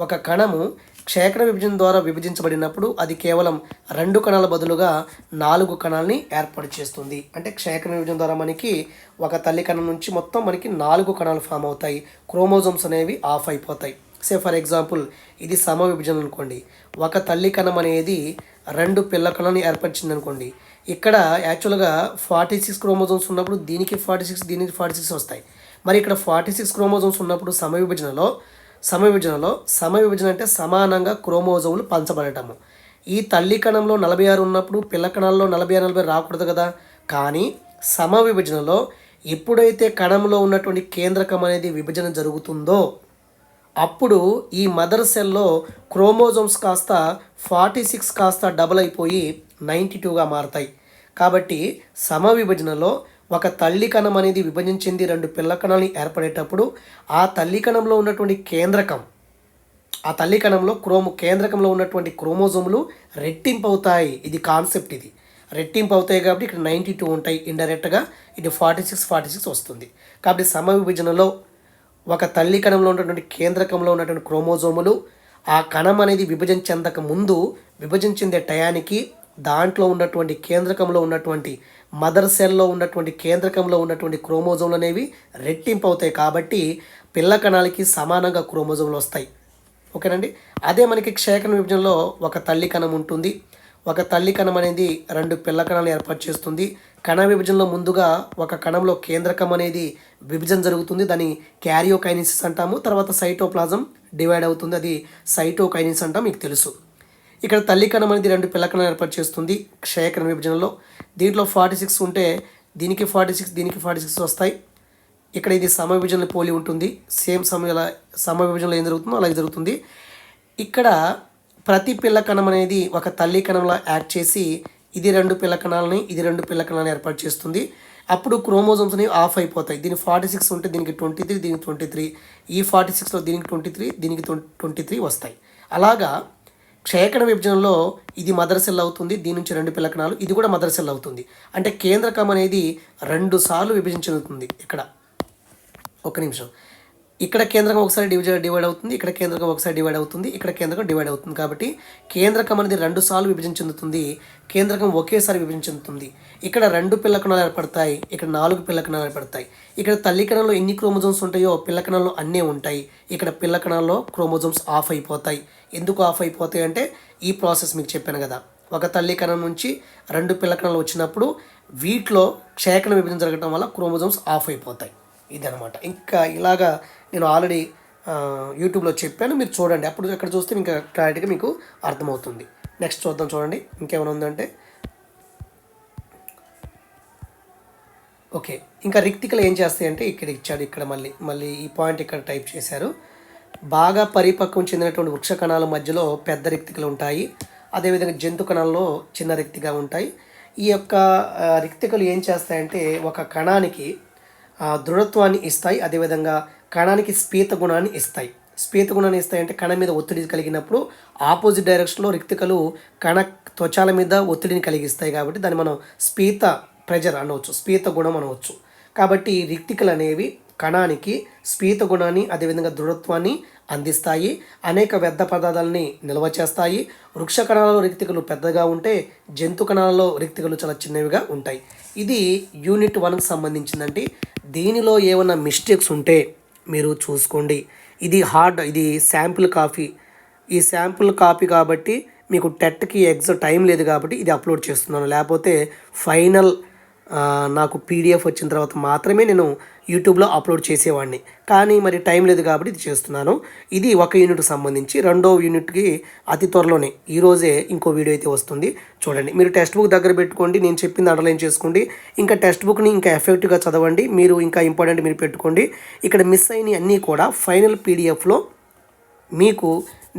ఒక కణము క్షేకరణ విభజన ద్వారా విభజించబడినప్పుడు అది కేవలం రెండు కణాల బదులుగా నాలుగు కణాలని ఏర్పాటు చేస్తుంది. అంటే క్షేకరణ విభజన ద్వారా మనకి ఒక తల్లి కణం నుంచి మొత్తం మనకి నాలుగు కణాలు ఫామ్ అవుతాయి. క్రోమోజోమ్స్ అనేవి ఆఫ్ అయిపోతాయి. సే ఫర్ ఎగ్జాంపుల్ ఇది సమ విభజన అనుకోండి. ఒక తల్లి కణం అనేది రెండు పిల్ల కణాలను ఏర్పరిచింది అనుకోండి. ఇక్కడ యాక్చువల్గా ఫార్టీ సిక్స్ క్రోమోజోమ్స్ ఉన్నప్పుడు దీనికి ఫార్టీ సిక్స్ దీనికి ఫార్టీ సిక్స్ వస్తాయి. మరి ఇక్కడ ఫార్టీ సిక్స్ క్రోమోజోమ్స్ ఉన్నప్పుడు సమ విభజనలో సమ విభజనలో సమ విభజన అంటే సమానంగా క్రోమోజోములు పంచబడటము. ఈ తల్లి కణంలో నలభై ఆరు ఉన్నప్పుడు పిల్ల కణాల్లో నలభై ఆరు నలభై రాకూడదు కదా. కానీ సమ విభజనలో ఎప్పుడైతే కణంలో ఉన్నటువంటి కేంద్రకం అనేది విభజన జరుగుతుందో అప్పుడు ఈ మదర్ సెల్లో క్రోమోజోమ్స్ కాస్త ఫార్టీ సిక్స్ కాస్త డబుల్ అయిపోయి నైంటీ టూగా మారతాయి. కాబట్టి సమ విభజనలో ఒక తల్లి కణం అనేది విభజించింది రెండు పిల్ల కణాలని ఏర్పడేటప్పుడు ఆ తల్లి కణంలో ఉన్నటువంటి కేంద్రకం ఆ తల్లి కణంలో క్రోమో కేంద్రకంలో ఉన్నటువంటి క్రోమోజోములు రెట్టింపు అవుతాయి ఇది కాన్సెప్ట్ ఇది. రెట్టింపు అవుతాయి కాబట్టి ఇక్కడ నైంటీ టూ ఉంటాయి ఇండైరెక్ట్గా. ఇది ఫార్టీ సిక్స్ ఫార్టీ సిక్స్ వస్తుంది. కాబట్టి సమ విభజనలో ఒక తల్లి కణంలో ఉన్నటువంటి కేంద్రకంలో ఉన్నటువంటి క్రోమోజోములు ఆ కణం అనేది విభజన చెందక ముందు విభజించిందే టయానికి దాంట్లో ఉన్నటువంటి కేంద్రకంలో ఉన్నటువంటి మదర్ సెల్లో ఉన్నటువంటి కేంద్రకంలో ఉన్నటువంటి క్రోమోజోమ్లు అనేవి రెట్టింపు అవుతాయి కాబట్టి పిల్ల కణాలకి సమానంగా క్రోమోజోమ్లు వస్తాయి. ఓకేనండి? అదే మనకి క్షయకణ విభజనలో ఒక తల్లి కణం ఉంటుంది. ఒక తల్లి కణం అనేది రెండు పిల్ల కణాలను ఏర్పాటు చేస్తుంది. కణ విభజనలో ముందుగా ఒక కణంలో కేంద్రకం అనేది విభజన జరుగుతుంది. దాన్ని క్యారియోకైనిసిస్ అంటాము. తర్వాత సైటోప్లాజం డివైడ్ అవుతుంది. అది సైటోకైనిస్ అంటాం. మీకు తెలుసు. ఇక్కడ తల్లి కణం అనేది రెండు పిల్ల కణాలు ఏర్పాటు చేస్తుంది క్షయకణ విభజనలో. దీంట్లో ఫార్టీ సిక్స్ ఉంటే దీనికి ఫార్టీ సిక్స్ దీనికి ఫార్టీ సిక్స్ వస్తాయి. ఇక్కడ ఇది సమ విభజనలు పోలి ఉంటుంది. సేమ్ సమయ సమ విభజనలో ఏం జరుగుతుందో అలాగే జరుగుతుంది. ఇక్కడ ప్రతి పిల్ల కణం అనేది ఒక తల్లి కణంలో యాడ్ చేసి ఇది రెండు పిల్ల కణాలని ఇది రెండు పిల్ల కణాలని ఏర్పాటు చేస్తుంది. అప్పుడు క్రోమోజోమ్స్ అనేవి ఆఫ్ అయిపోతాయి. దీనికి ఫార్టీ సిక్స్ ఉంటే దీనికి ట్వంటీ త్రీ దీనికి ట్వంటీ త్రీ. ఈ ఫార్టీ సిక్స్లో దీనికి ట్వంటీ త్రీ దీనికి ట్వంటీ త్రీ వస్తాయి. అలాగా క్షయకణ విభజనలో ఇది మదర్ సెల్ అవుతుంది దీని నుంచి రెండు పిల్లకణాలు ఇది కూడా మదర్ సెల్ అవుతుంది. అంటే కేంద్రకం అనేది రెండు సార్లు విభజించుతుంది ఇక్కడ. ఒక నిమిషం. ఇక్కడ కేంద్రకం ఒకసారి డివిజన్ డివైడ్ అవుతుంది ఇక్కడ కేంద్రకం ఒకసారి డివైడ్ అవుతుంది ఇక్కడ కేంద్రకం డివైడ్ అవుతుంది కాబట్టి కేంద్రకం అనేది రెండు సార్లు విభజన చెందుతుంది కేంద్రకం ఒకేసారి విభజన చెందుతుంది. ఇక్కడ రెండు పిల్లకణాలు ఏర్పడతాయి ఇక్కడ నాలుగు పిల్లకణాలు ఏర్పడతాయి. ఇక్కడ తల్లి కణంలో ఎన్ని క్రోమోజోమ్స్ ఉంటాయో పిల్లకణంలో అన్నీ ఉంటాయి. ఇక్కడ పిల్లకణాల్లో క్రోమోజోమ్స్ ఆఫ్ అయిపోతాయి. ఎందుకు ఆఫ్ అయిపోతాయి అంటే ఈ ప్రాసెస్ మీకు చెప్పాను కదా. ఒక తల్లి కణం నుంచి రెండు పిల్ల కణాలు వచ్చినప్పుడు వీటిలో క్షేకణ విభజన జరగడం వల్ల క్రోమోజోమ్స్ ఆఫ్ అయిపోతాయి. ఇదనమాట ఇంకా ఇలాగా నేను ఆల్రెడీ యూట్యూబ్లో చెప్పాను. మీరు చూడండి. అప్పుడు అక్కడ చూస్తే ఇంకా క్లారిటీగా మీకు అర్థమవుతుంది. నెక్స్ట్ చూద్దాం చూడండి. ఇంకేమైనా ఉందంటే? ఓకే. ఇంకా రిక్తికలు ఏం చేస్తాయంటే ఇక్కడ ఇచ్చాడు ఇక్కడ మళ్ళీ. మళ్ళీ ఈ పాయింట్ ఇక్కడ టైప్ చేశారు. బాగా పరిపక్వం చెందినటువంటి వృక్ష కణాల మధ్యలో పెద్ద రిక్తికలు ఉంటాయి. అదేవిధంగా జంతు కణాల్లో చిన్న రిక్తిగా ఉంటాయి. ఈ యొక్క రిక్తికలు ఏం చేస్తాయంటే ఒక కణానికి దృఢత్వాన్ని ఇస్తాయి. అదేవిధంగా కణానికి స్పీత గుణాన్ని ఇస్తాయి. స్పీత గుణాన్ని ఇస్తాయంటే కణం మీద ఒత్తిడి కలిగినప్పుడు ఆపోజిట్ డైరెక్షన్లో రిక్తికలు కణ త్వచాల మీద ఒత్తిడిని కలిగిస్తాయి కాబట్టి దాన్ని మనం స్పీత ప్రెజర్ అనవచ్చు స్పీత గుణం అనవచ్చు. కాబట్టి రిక్తికలు అనేవి కణానికి స్పీత గుణాన్ని అదేవిధంగా దృఢత్వాన్ని అందిస్తాయి. అనేక వ్యర్థ పదార్థాలని నిల్వ చేస్తాయి. వృక్ష కణాలలో రిక్తికలు పెద్దగా ఉంటే జంతు కణాలలో రిక్తికలు చాలా చిన్నవిగా ఉంటాయి. ఇది యూనిట్ వన్కి సంబంధించిందంటే దీనిలో ఏమైనా మిస్టేక్స్ ఉంటే మీరు చూసుకోండి. ఇది హార్డ్ ఇది శాంపుల్ కాఫీ. ఈ శాంపుల్ కాపీ కాబట్టి మీకు టెట్కి ఎగ్జ టైం లేదు కాబట్టి ఇది అప్లోడ్ చేస్తున్నాను. లేకపోతే ఫైనల్ నాకు పీడిఎఫ్ వచ్చిన తర్వాత మాత్రమే నేను యూట్యూబ్లో అప్లోడ్ చేసేవాడిని. కానీ మరి టైం లేదు కాబట్టి ఇది చేస్తున్నాను. ఇది ఒక యూనిట్కి సంబంధించి రెండో యూనిట్కి అతి త్వరలోనే ఈరోజే ఇంకో వీడియో అయితే వస్తుంది. చూడండి. మీరు టెక్స్ట్ బుక్ దగ్గర పెట్టుకోండి. నేను చెప్పింది అండర్లైన్ చేసుకోండి. ఇంకా టెక్స్ట్ బుక్ని ఇంకా ఎఫెక్టివ్గా చదవండి. మీరు ఇంకా ఇంపార్టెంట్ మీరు పెట్టుకోండి. ఇక్కడ మిస్ అయిన అన్నీ కూడా ఫైనల్ పీడిఎఫ్లో మీకు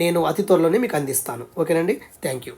నేను అతి త్వరలోనే మీకు అందిస్తాను. ఓకేనండి? Thank you.